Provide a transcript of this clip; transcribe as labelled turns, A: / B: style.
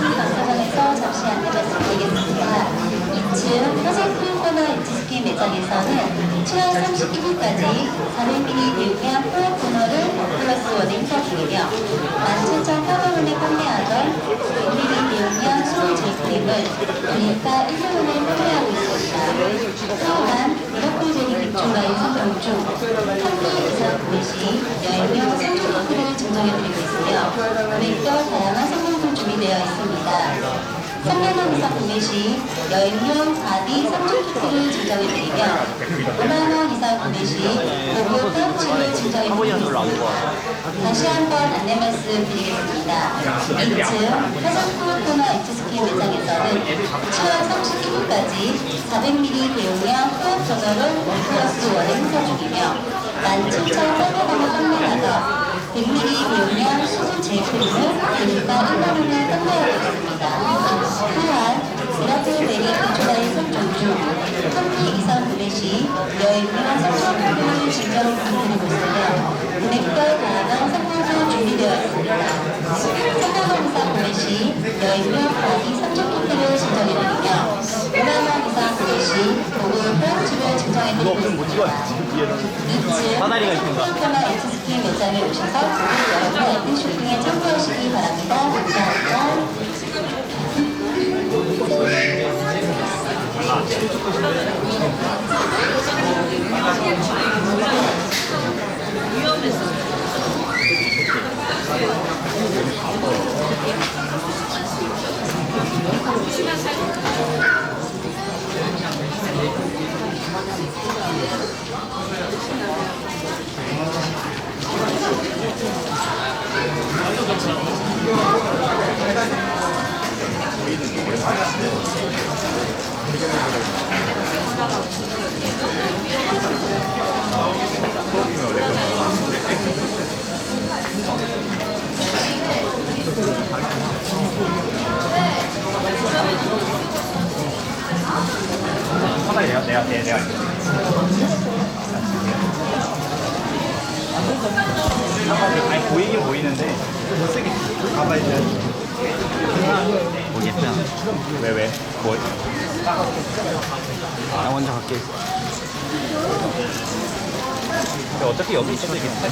A: 사선에서 잠시 안내 말씀드리겠습니다. 2층 화장품 코너 엣지스킨 매장에서는 7월 31일까지 400ml 대용량 포획 코너를 플러스 원에 중이며 17,800원에 판매하던 100ml 대용량 수분 젤크림을 원인가 1만원에 판매하고 있습니다. 또한 미라클 제리 립줄라인 선정 중 3개 이상 구매 시 여행용 상품 쿠폰을 증정해드리고 있으며 금액별 다양한 상품도 준비되어 있습니다. 3만원 이상 구매 시 여행용 바디 3종 키트를 증정해드리며 5만원 이상 구매 시 고급 파우치를 증정해 드리고 있습니다. 다시 한번 안내 말씀 드리겠습니다. 2층 화장품 코너 엑스스킨 매장에서는 7월 31일까지 400ml 대용량 포획 전어를 플러스 원에 행사 중이며 17,800원에 판매하던 100ml 대용량 수분 젤 크림을 대리가 1만원에 판매하고 있습니다. 또한 미라클 베리 비초다의 선정 중 3개 이상 구매 시 여행 부탁드리고 있으며 금액별 다양한 상품도 준비되어 있습니다. 3만원 이상 구매 시 여행용 바디 3종 키트를 증정해드리며 5만원 이상 구매 시 증정해드리고 있습니다. 2층
B: 사다리가 있습니다.
A: 코너 엑스스킨 매장에 오셔서 여러분의 쇼핑에 참고하시기 바랍니다. 감사합니다.
B: 사다리 내가 내가 내가 내가 아니 보이긴 보이는데 못쓰게 가봐야 돼
C: 모르겠다.
B: 왜 왜? 뭐?
C: 나 먼저 갈게.
B: 근데 어차피 여기 있어도 있겠다